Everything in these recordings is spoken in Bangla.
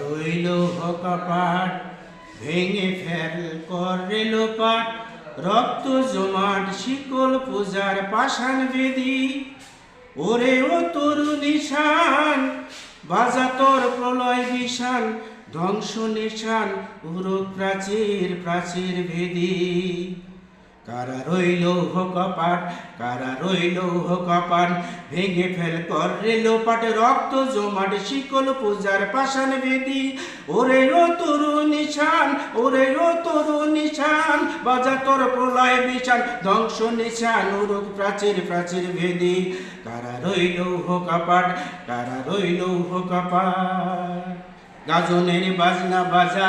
রইল কপাট ভেঙে ফেল করে লোপাট রক্ত জমাট, শিকল পূজার পাষাণ বেদি। ওরে ও তরু নিশান বাজা প্রলয় বিশান ধ্বংস নিশান উরু প্রাচীর প্রাচীর ভেদি কারা রইল কপাট, কারা রইল কপাট? ভেঙে ফেল কর রেল পাট, রক্ত জমাট, শিকল পূজার পাষাণ বেদি। ওরে ও তরু নিশান ওরে ও তরু নিশান বাজা তোর প্রলয় বিশান ধ্বংস নিশান, উরুক প্রাচীর প্রাচীর ভেদি কারা রইল কপাট, কারা রইল কপাট? গাজনের বাজনা বাজা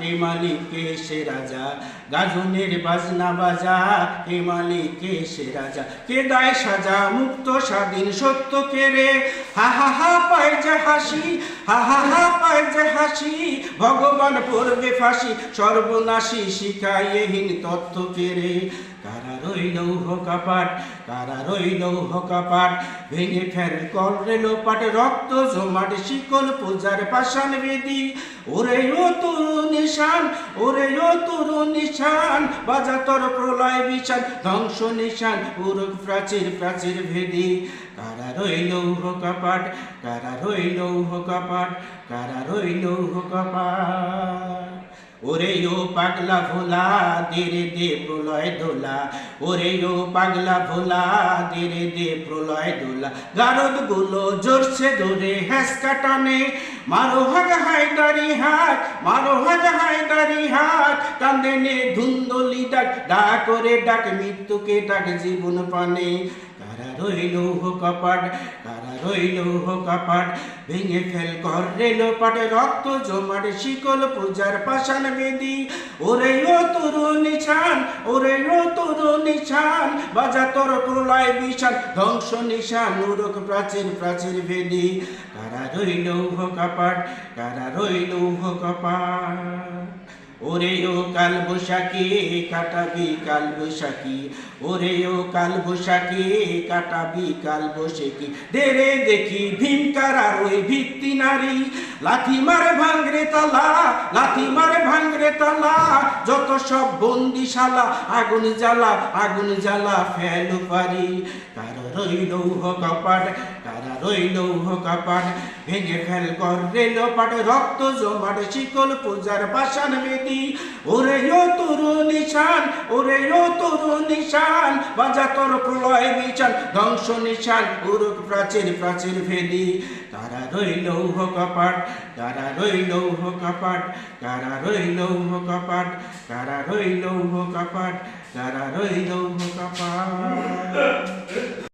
হে মালিক কে সে রাজা। গাজনের বাজনা বাজা হে মালিক কে সে রাজা। কে দায় সাজা, মুক্ত, স্বাধীন, সত্য কে রে? হা হা হা, পায় যে হাসি, হা হা পায় যে হাসি। ভগবান পড়বে ফাঁসি, সর্বনাশী শিখাইহীন তত্ত্ব কে রে? কারা রইল কাপাট কারা রইল কাপাট ভেঙে ফেল কল রেল পাট রক্ত জমাট, শিকল পূজার পাষাণ বেদি ওরে ও তরু নিশান, ওরে ও তরু নিশান বাজা তোর প্রলয় বিশান ধ্বংস নিশান উরুক প্রাচীর প্রাচীর ভেদি। কারা রইল হোকাপাট কারা রইল হোকাপাট কারা রইল কাপাট ওরে ও পাগলা ভোলা দেরে দে প্রলয় দোলা ওরে ও পাগলা ভোলা দেরে দে প্রলয় দোলা গারদগুলো জোরছে ধরে হ্যাসকা কাটানে মারো হাগ হায়দারি হাত, মারো হাগ হায়দারি হাত। কান্দে নে ধুন্দলি ডাক ডাক করে ডাক, মৃত্যুকে ডাক জীবন পানে। কারা রইল কপাট, কারা রইল কপাট? ভেঙে ফেল কর রেল পাটে রক্ত জমাট, শিকল পূজার পাষাণ বেদি। ওরে ও তরু নিশান ওরে ও তরু নিশান বাজা তোর প্রলয় বিশান ধ্বংস নিশান উরক প্রাচীর প্রাচীর বেদি। কারা রইল কপাট, কারা রইল কপাট? ওরে ও কাল বৈশাখী কাটাবি কাল বৈশাখী ওরে ও কাল বৈশাখী কাটাবি কাল বৈশাখী দেরে দেখি ভীমকার আর ওই ভিত্তি নারী। লাথি মারে ভাঙরে তালা, লাথি মারে ভাঙরে তালা। যত সব বন্দিশালা, আগুন জ্বালা আগুন জ্বালা ফেলু পারি। কারও রইল কপাট কারা রইল কপাট ভেঙে ফেল কর রেল পাট, রক্ত জমাট, শিকল পূজার পাষাণ বেদি ওরে ও তরু নিশান, ওরে ও তরু নিশান, বাজা তোর প্রলয় বিছান ধ্বংস নিশান, উরুক প্রাচীর প্রাচীর ভেদি। কারা রইল কপাট কারা রইল কপাট কারা রইল কপাট কারা রইল কপাট কারা রইল কপাট